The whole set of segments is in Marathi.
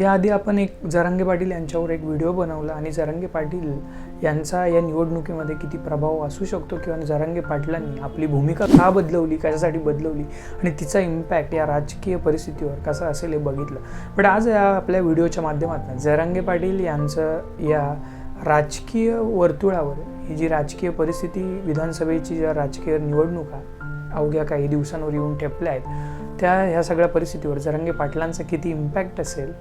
याआधी आपण एक जरांगे पाटील यांच्यावर एक व्हिडिओ बनवला आणि जरांगे पाटील यांचा या निवडणुकीमध्ये किती प्रभाव असू शकतो किंवा जरांगे पाटलांनी आपली भूमिका का बदलवली कशासाठी बदलवली आणि तिचा इम्पॅक्ट या राजकीय परिस्थितीवर कसा असेल हे बघितलं. पण आज या आपल्या व्हिडिओच्या माध्यमातून जरांगे पाटील यांचं या राजकीय वर्तुळावर ही जी राजकीय परिस्थिती विधानसभेची ज्या राजकीय निवडणुका अवघ्या काही दिवसांवर येऊन ठेपल्या आहेत त्या ह्या सगळ्या परिस्थितीवर जरांगे पाटलांचा किती इम्पॅक्ट असेल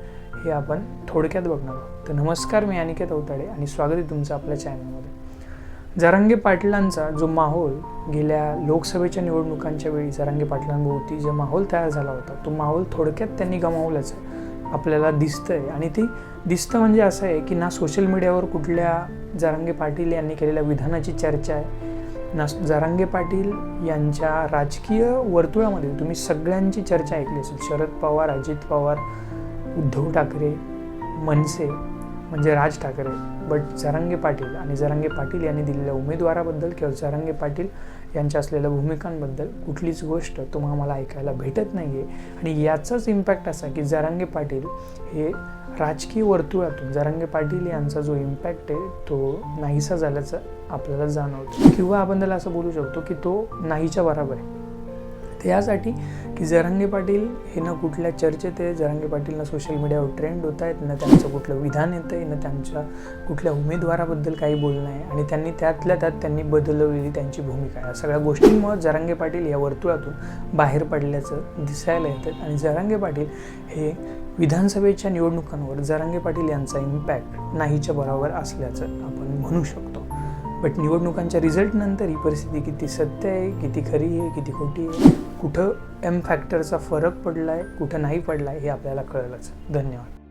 हे आपण थोडक्यात बघणार आहोत. तर नमस्कार मी अनिकेत अवताडे आणि स्वागत आहे तुमचं आपल्या चॅनलमध्ये जरांगे पाटलांचा जो माहोल गेल्या लोकसभेच्या निवडणुकांच्या वेळी जरांगे पाटलांभोवती जो माहोल तयार झाला होता तो माहोल थोडक्यात त्यांनी गमावलाच आहे. आपल्याला दिसतंय आणि ती दिसतं म्हणजे असं आहे की ना सोशल मीडियावर कुठल्या जरांगे पाटील यांनी केलेल्या विधानाची चर्चा आहे ना जरांगे पाटील यांच्या राजकीय वर्तुळामध्ये तुम्ही सगळ्यांची चर्चा ऐकली असेल. शरद पवार अजित पवार उद्धव ठाकरे मनसे म्हणजे राज ठाकरे बट जरांगे पाटील आणि जरांगे पाटील यांनी दिलेल्या उमेदवाराबद्दल किंवा जरांगे पाटील यांच्या असलेल्या भूमिकांबद्दल कुठलीच गोष्ट तुम्हाला मला ऐकायला भेटत नाही आहे आणि याचाच इम्पॅक्ट असा की जरांगे पाटील हे राजकीय वर्तुळातून जरांगे पाटील यांचा जो इम्पॅक्ट आहे तो नाहीसा झाल्याचं आपल्याला जाणवतो. किंवा आपण त्याला असं बोलू शकतो की तो नाहीच्या बरोबर आहे. यासाठी की जरांगे पाटील हे ना कुठल्या चर्चेत आहे जरांगे पाटील ना सोशल मीडियावर ट्रेंड होत आहेत ना त्यांचं कुठलं विधान येतं आहे ना त्यांच्या कुठल्या उमेदवाराबद्दल काही बोलणं आहे आणि त्यांनी त्यातल्या त्यात त्यांनी बदलवलेली त्यांची भूमिका या सगळ्या गोष्टींमुळे जरांगे पाटील या वर्तुळातून बाहेर पडल्याचं दिसायला येतं आणि जरांगे पाटील हे विधानसभेच्या निवडणुकांवर जरांगे पाटील यांचा इम्पॅक्ट नाहीच्या बरोबर असल्याचं आपण म्हणू शकतो. बट निवडणुकांच्या रिझल्टनंतर ही परिस्थिती किती सत्य आहे किती खरी आहे किती खोटी आहे कुठं एम फॅक्टरचा फरक पडला आहे कुठं नाही पडला आहे हे आपल्याला कळलंच. धन्यवाद.